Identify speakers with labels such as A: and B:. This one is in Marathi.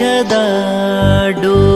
A: ಸದಾ ಡೋ